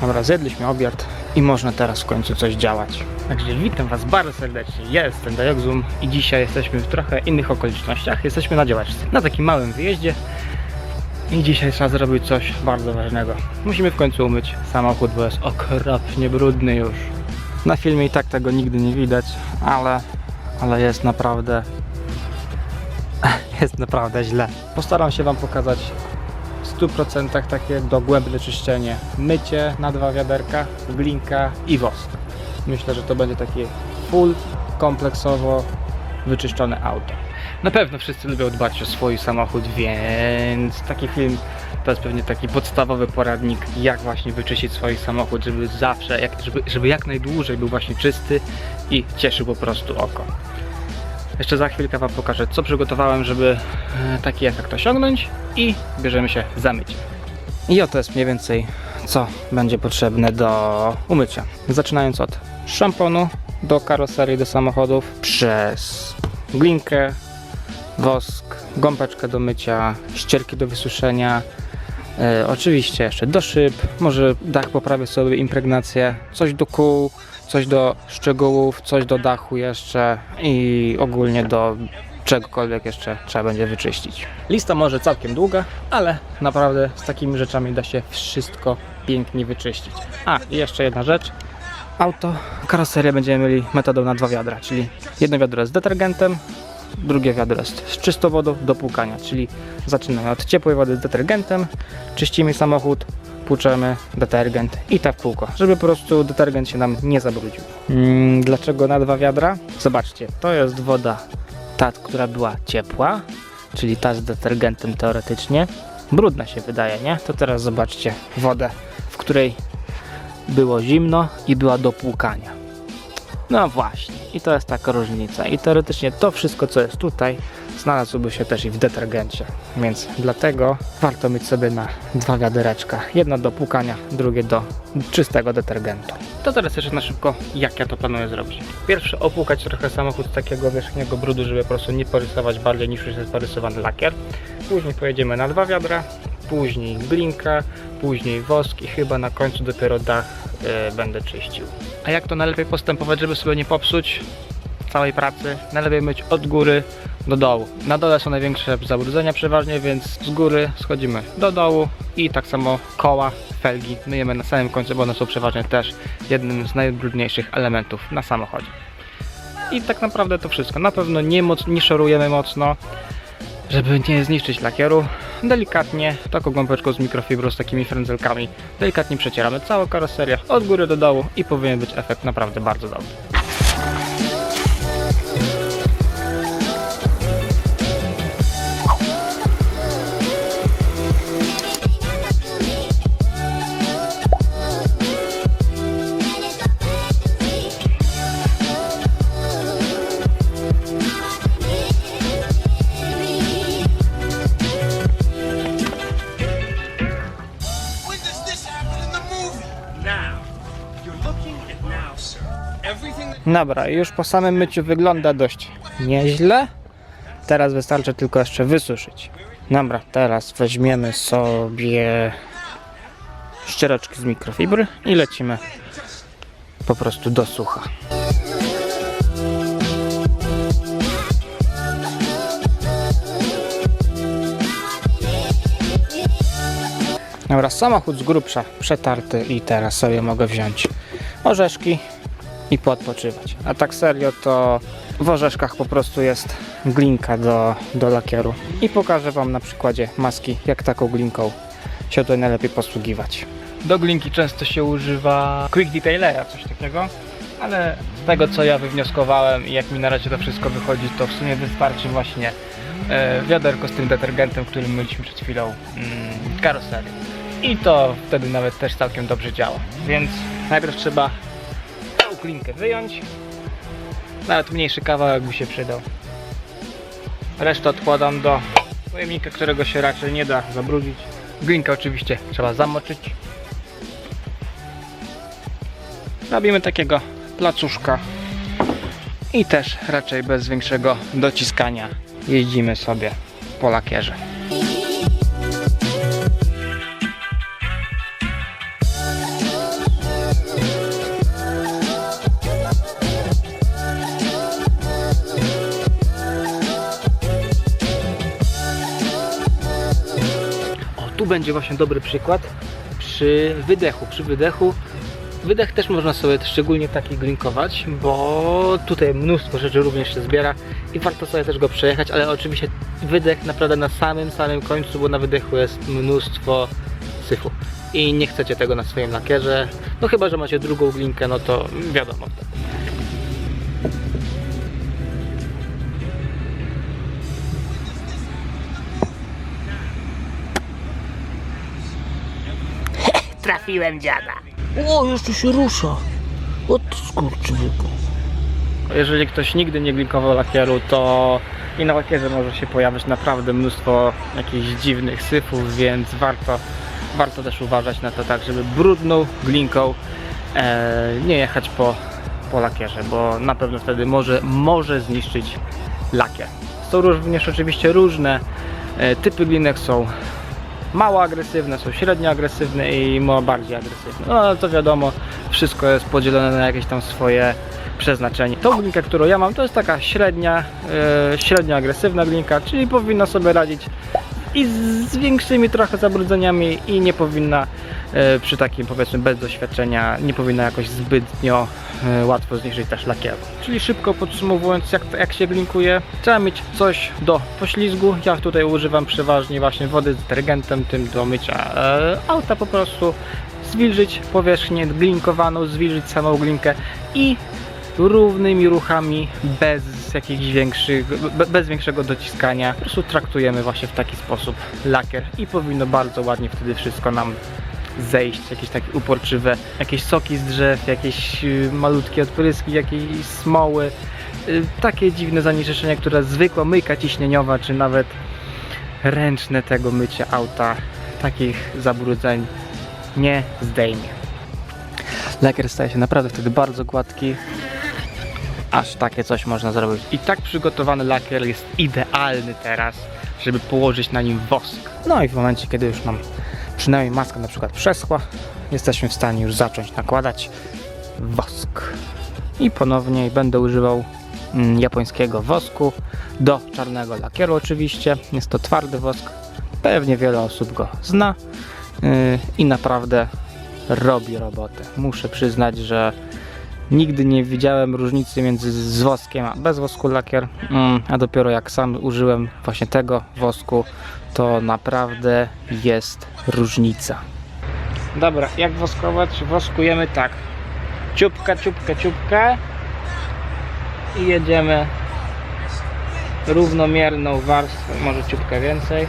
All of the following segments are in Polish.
Dobra, zjedliśmy obiad i można teraz w końcu coś działać. Także witam Was bardzo serdecznie. Ja jestem Dajogzum i dzisiaj jesteśmy w trochę innych okolicznościach. Jesteśmy na działaczce, na takim małym wyjeździe. I dzisiaj trzeba zrobić coś bardzo ważnego. Musimy w końcu umyć samochód, bo jest okropnie brudny już. Na filmie i tak tego nigdy nie widać, ale, ale jest naprawdę jest naprawdę źle. Postaram się Wam pokazać 100% takie dogłębne czyszczenie. Mycie na dwa wiaderka, glinka i wosk. Myślę, że to będzie takie full, kompleksowo wyczyszczone auto. Na pewno wszyscy lubią dbać o swój samochód, więc taki film to jest pewnie taki podstawowy poradnik, jak właśnie wyczyścić swój samochód, żeby zawsze, jak, żeby, żeby jak najdłużej był właśnie czysty i cieszył po prostu oko. Jeszcze za chwilkę Wam pokażę, co przygotowałem, żeby e, taki efekt osiągnąć i bierzemy się za mycie. I oto jest mniej więcej, co będzie potrzebne do umycia. Zaczynając od szamponu do karoserii, do samochodów, przez glinkę, wosk, gąbeczkę do mycia, ścierki do wysuszenia, e, oczywiście jeszcze do szyb, może dach poprawię sobie impregnację, coś do kół, coś do szczegółów, coś do dachu jeszcze i ogólnie do czegokolwiek jeszcze trzeba będzie wyczyścić. Lista może całkiem długa, ale naprawdę z takimi rzeczami da się wszystko pięknie wyczyścić. A, i jeszcze jedna rzecz. Auto, karoserię będziemy mieli metodą na dwa wiadra, czyli jedno wiadro z detergentem, drugie wiadro jest z czystą wodą do płukania, czyli zaczynamy od ciepłej wody z detergentem, czyścimy samochód, płuczemy detergent i tak w kółko, żeby po prostu detergent się nam nie zabrudził. Mm, dlaczego na dwa wiadra? Zobaczcie, to jest woda ta, która była ciepła, czyli ta z detergentem teoretycznie. Brudna się wydaje, nie? To teraz zobaczcie wodę, w której było zimno i była do płukania. No właśnie, i to jest taka różnica. I teoretycznie to wszystko, co jest tutaj, znalazłoby się też i w detergencie. Więc dlatego warto mieć sobie na dwa wiadereczka. Jedno do płukania, drugie do czystego detergentu. To teraz jeszcze na szybko, jak ja to planuję zrobić. Pierwsze, opłukać trochę samochód z takiego wierzchniego brudu, żeby po prostu nie porysować bardziej niż już jest porysowany lakier. Później pojedziemy na dwa wiadra, później glinka, później wosk i chyba na końcu dopiero dach e, będę czyścił. A jak to najlepiej postępować, żeby sobie nie popsuć całej pracy? Najlepiej myć od góry do dołu. Na dole są największe zabrudzenia przeważnie, więc z góry schodzimy do dołu i tak samo koła, felgi myjemy na samym końcu, bo one są przeważnie też jednym z najbrudniejszych elementów na samochodzie. I tak naprawdę to wszystko. Na pewno nie, moc, nie szorujemy mocno, żeby nie zniszczyć lakieru. Delikatnie, taką gąbeczką z mikrofibru z takimi frędzelkami, delikatnie przecieramy całą karoserię od góry do dołu i powinien być efekt naprawdę bardzo dobry. Dobra, już po samym myciu wygląda dość nieźle. Teraz wystarczy tylko jeszcze wysuszyć. Dobra, teraz weźmiemy sobie ściereczki z mikrofibry i lecimy po prostu do sucha. Dobra, samochód z grubsza przetarty i teraz sobie mogę wziąć orzeszki i podpoczywać. A tak serio to w orzeszkach po prostu jest glinka do, do lakieru. I pokażę Wam na przykładzie maski, jak taką glinką się tutaj najlepiej posługiwać. Do glinki często się używa Quick Detailera, coś takiego, ale z tego co ja wywnioskowałem i jak mi na razie to wszystko wychodzi, to w sumie wystarczy właśnie e, wiaderko z tym detergentem, którym myliśmy przed chwilą mm, karoserię. I to wtedy nawet też całkiem dobrze działa. Więc najpierw trzeba klinkę wyjąć. Nawet mniejszy kawałek by się przydał. Resztę odkładam do pojemnika, którego się raczej nie da zabrudzić. Glinkę oczywiście trzeba zamoczyć. Robimy takiego placuszka. I też raczej bez większego dociskania jeździmy sobie po lakierze. Będzie właśnie dobry przykład przy wydechu. Przy wydechu Wydech też można sobie szczególnie taki glinkować, bo tutaj mnóstwo rzeczy również się zbiera i warto sobie też go przejechać, ale oczywiście wydech naprawdę na samym, samym końcu, bo na wydechu jest mnóstwo syfu i nie chcecie tego na swoim lakierze, no chyba, że macie drugą glinkę, no to wiadomo. Trafiłem dziada. O, jeszcze się rusza. O ty skurczybyku. Jeżeli ktoś nigdy nie glinkował lakieru, to i na lakierze może się pojawić naprawdę mnóstwo jakichś dziwnych syfów, więc warto, warto też uważać na to tak, żeby brudną glinką e, nie jechać po, po lakierze, bo na pewno wtedy może, może zniszczyć lakier. Są również oczywiście różne e, typy glinek, są mało agresywne, są średnio agresywne i mo- bardziej agresywne. No ale to wiadomo, wszystko jest podzielone na jakieś tam swoje przeznaczenie. Tą glinkę, którą ja mam, to jest taka średnia, e, średnio agresywna glinka, czyli powinna sobie radzić i z większymi trochę zabrudzeniami i nie powinna przy takim powiedzmy bez doświadczenia, nie powinna jakoś zbytnio e, łatwo zniszczyć też lakieru. Czyli szybko podsumowując, jak, jak się glinkuje, trzeba mieć coś do poślizgu. Ja tutaj używam przeważnie właśnie wody z detergentem, tym do mycia e, auta po prostu. Zwilżyć powierzchnię glinkowaną, zwilżyć samą glinkę i równymi ruchami, bez jakichś większych, be- bez większego dociskania. Po prostu traktujemy właśnie w taki sposób lakier i powinno bardzo ładnie wtedy wszystko nam zejść, jakieś takie uporczywe, jakieś soki z drzew, jakieś y, malutkie odpryski, jakieś smoły, y, takie dziwne zanieczyszczenia, które zwykła myjka ciśnieniowa, czy nawet ręczne tego mycia auta, takich zabrudzeń nie zdejmie. Lakier staje się naprawdę wtedy bardzo gładki, aż takie coś można zrobić. I tak przygotowany lakier jest idealny teraz, żeby położyć na nim wosk. No i w momencie, kiedy już nam przynajmniej maska na przykład przeschła, jesteśmy w stanie już zacząć nakładać wosk. I ponownie będę używał mm, japońskiego wosku do czarnego lakieru oczywiście. Jest to twardy wosk. Pewnie wiele osób go zna yy, i naprawdę robi robotę. Muszę przyznać, że Nigdy nie widziałem różnicy między z woskiem a bez wosku lakier, mm, a dopiero jak sam użyłem właśnie tego wosku, to naprawdę jest różnica. Dobra, jak woskować? Woskujemy tak. Ciupka, ciupka, ciupka i jedziemy równomierną warstwą, może ciupkę więcej.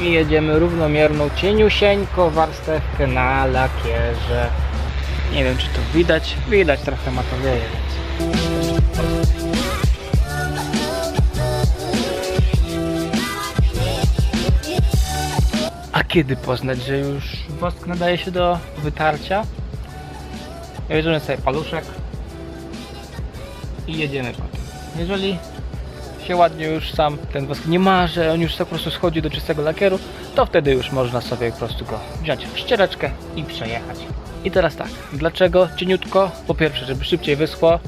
I jedziemy równomierną, cieniusieńką warstewkę na lakierze. Nie wiem czy to widać. Widać trochę ma to wieje, więc. A kiedy poznać, że już wosk nadaje się do wytarcia? Bierzemy sobie paluszek i jedziemy po tym. Jeżeli się ładnie już sam ten wosk nie ma, że on już po prostu schodzi do czystego lakieru, to wtedy już można sobie po prostu go wziąć w ściereczkę i przejechać. I teraz tak, dlaczego cieniutko? Po pierwsze, żeby szybciej wyschło,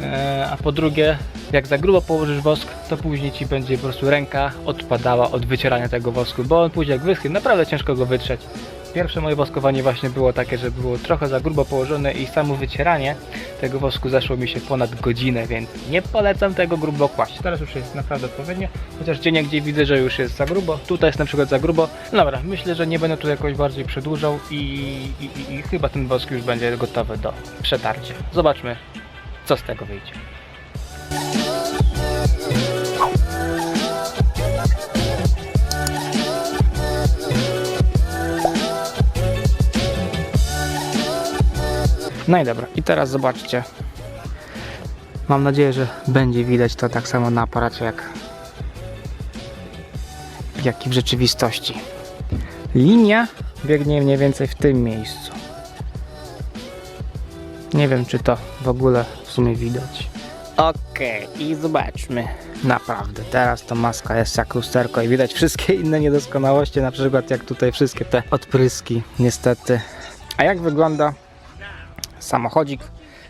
e, a po drugie, jak za grubo położysz wosk, to później ci będzie po prostu ręka odpadała od wycierania tego wosku, bo on później jak wyschnie, naprawdę ciężko go wytrzeć. Pierwsze moje woskowanie właśnie było takie, że było trochę za grubo położone i samo wycieranie tego wosku zeszło mi się ponad godzinę, więc nie polecam tego grubo kłaść. Teraz już jest naprawdę odpowiednio, chociaż gdzie gdzie widzę, że już jest za grubo. Tutaj jest na przykład za grubo. No dobra, myślę, że nie będę tu jakoś bardziej przedłużał i, i, i, i chyba ten wosk już będzie gotowy do przetarcia. Zobaczmy, co z tego wyjdzie. No i dobra, i teraz zobaczcie. Mam nadzieję, że będzie widać to tak samo na aparacie, jak, jak i w rzeczywistości. Linia biegnie mniej więcej w tym miejscu. Nie wiem, czy to w ogóle w sumie widać. Okej, i zobaczmy. Naprawdę, teraz to maska jest jak lusterko i widać wszystkie inne niedoskonałości, na przykład jak tutaj wszystkie te odpryski, niestety. A jak wygląda samochodzik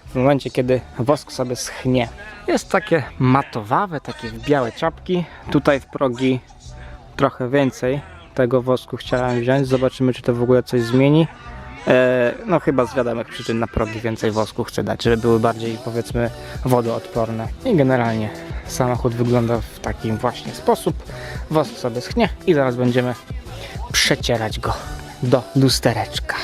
w momencie, kiedy wosk sobie schnie. Jest takie matowawe, takie białe czapki. Tutaj w progi trochę więcej tego wosku chciałem wziąć. Zobaczymy, czy to w ogóle coś zmieni. E, no chyba z wiadomych przyczyn na progi więcej wosku chcę dać, żeby były bardziej powiedzmy wodoodporne. I generalnie samochód wygląda w takim właśnie sposób. Wosk sobie schnie i zaraz będziemy przecierać go do lustereczka.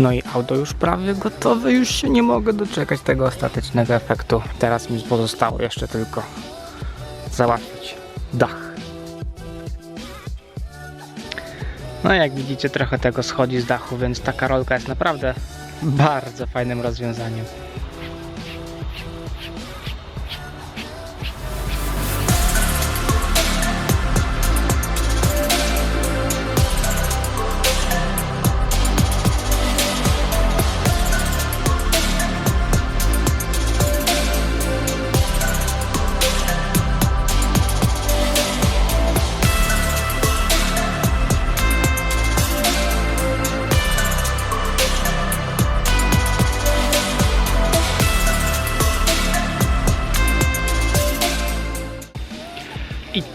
No i auto już prawie gotowe, już się nie mogę doczekać tego ostatecznego efektu. Teraz mi pozostało jeszcze tylko załatwić dach. No jak widzicie trochę tego schodzi z dachu, więc ta karolka jest naprawdę bardzo fajnym rozwiązaniem.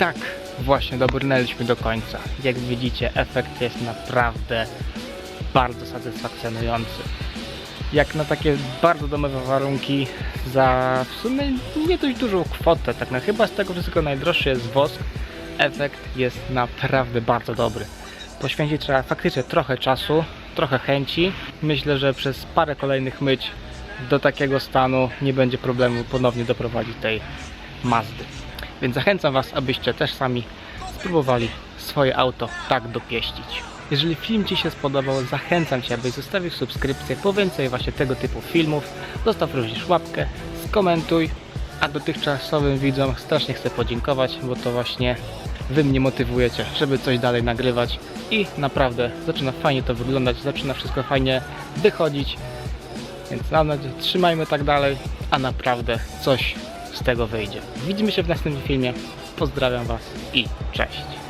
Tak właśnie dobrnęliśmy do końca. Jak widzicie, efekt jest naprawdę bardzo satysfakcjonujący. Jak na takie bardzo domowe warunki za w sumie nie dość dużą kwotę, tak na chyba z tego wszystkiego najdroższy jest wosk, efekt jest naprawdę bardzo dobry. Poświęcić trzeba faktycznie trochę czasu, trochę chęci. Myślę, że przez parę kolejnych myć do takiego stanu nie będzie problemu ponownie doprowadzić tej Mazdy. Więc zachęcam Was, abyście też sami spróbowali swoje auto tak dopieścić. Jeżeli film Ci się spodobał, zachęcam Cię, abyś zostawił subskrypcję po więcej właśnie tego typu filmów. Zostaw również łapkę, skomentuj, a dotychczasowym widzom strasznie chcę podziękować, bo to właśnie Wy mnie motywujecie, żeby coś dalej nagrywać i naprawdę zaczyna fajnie to wyglądać, zaczyna wszystko fajnie wychodzić, więc mam nadzieję, trzymajmy tak dalej, a naprawdę coś z tego wyjdzie. Widzimy się w następnym filmie. Pozdrawiam Was i cześć.